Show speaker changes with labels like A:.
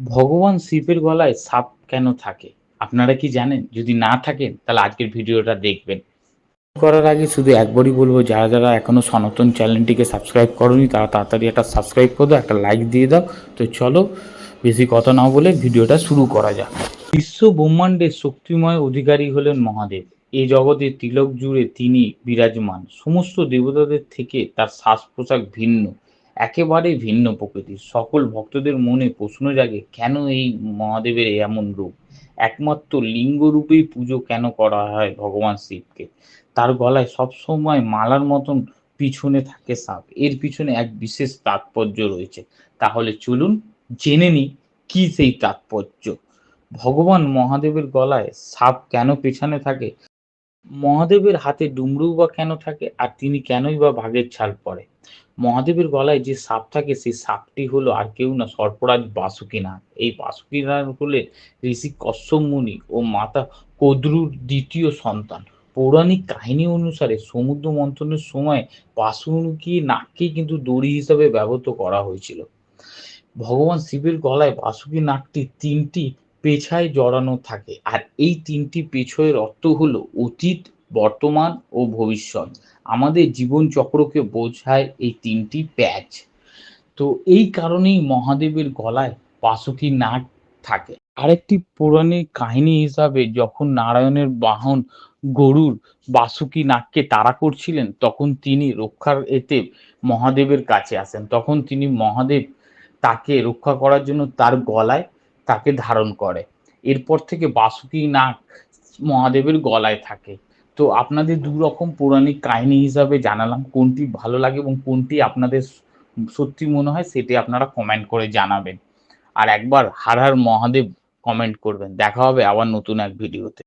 A: ভগবান শিবের গলায় সাপ কেন থাকে? আপনারা কি জানেন? যদি না থাকেন, তাহলে আজকের ভিডিওটা দেখবেন। করার আগে শুধু একবারই বলব, যারা যারা এখনও সনাতন চ্যানেলটিকে সাবস্ক্রাইব করনি, তারা তাড়াতাড়ি একটা সাবস্ক্রাইব করে দাও, একটা লাইক দিয়ে দাও। তো চলো, বেশি কথা না বলে ভিডিওটা শুরু করা যাক। বিশ্ব ব্রহ্মাণ্ডের শক্তিময় অধিকারী হলেন মহাদেব। এই জগতে তিলক জুড়ে তিনি বিরাজমান। সমস্ত দেবতাদের থেকে তার শ্বাস পোশাক ভিন্ন। একেবারে ভিন্ন প্রকৃতির সকল ভক্তদের মনে প্রশ্ন জাগে, কেন এই মহাদেবের এমন রূপ? একমাত্র লিঙ্গ রূপেই পুজো কেন করা হয় ভগবান শিবকে? তার গলায় সবসময় মালার মতন পিছনে থাকে সাপ। এর পিছনে এক বিশেষ তাৎপর্য রয়েছে। তাহলে চলুন জেনে নি কি সেই তাৎপর্য। ভগবান মহাদেবের গলায় সাপ কেন পেছনে থাকে? মহাদেবের হাতে ডুমরু বা কেন থাকে? আর তিনি কেনই বা ভাগের ছাল পরে? মহাদেবের গলায় যে সাপ থাকে, সেই সাপটি হলো আর কেউ না সর্পরাজ বাসুকীনাথ এই বাসুকীনাথ হলে ঋষি কশ্যপ মুনি ও মাতা কদ্রুর দ্বিতীয় সন্তান। পৌরাণিক কাহিনী অনুসারে সমুদ্র মন্থনের সময় বাসুকি নাককে কিন্তু দড়ি হিসাবে ব্যবহৃত করা হয়েছিল। ভগবান শিবের গলায় বাসুকি নাকটি তিনটি পেছায় জড়ানো থাকে। আর এই তিনটি পেছয়ের অর্থ হলো অতীত বর্তমান ও ভবিষ্যৎ। আমাদের জীবন চক্রকে বোঝায় এই তিনটি প্যাচ। তো এই কারণেই মহাদেবের গলায় বাসুকি নাক থাকে। আরেকটি পৌরাণিক কাহিনী হিসাবে যখন নারায়ণের বাহন গরুর বাসুকি নাককে তাড়া করছিলেন, তখন তিনি রক্ষার এতে মহাদেবের কাছে আসেন। তখন তিনি মহাদেব তাকে রক্ষা করার জন্য তার গলায় তাকে ধারণ করে। এরপর থেকে বাসুকি নাক মহাদেবের গলায় থাকে। তো আপনাদের দু রকম পৌরাণিক কাহিনী হিসাবে জানালাম, কোনটি ভালো লাগে এবং কোনটি আপনাদের সত্যি মনে হয় সেটি আপনারা কমেন্ট করে জানাবেন। আর একবার হার হার মহাদেব কমেন্ট করবেন। দেখা হবে আবার নতুন এক ভিডিওতে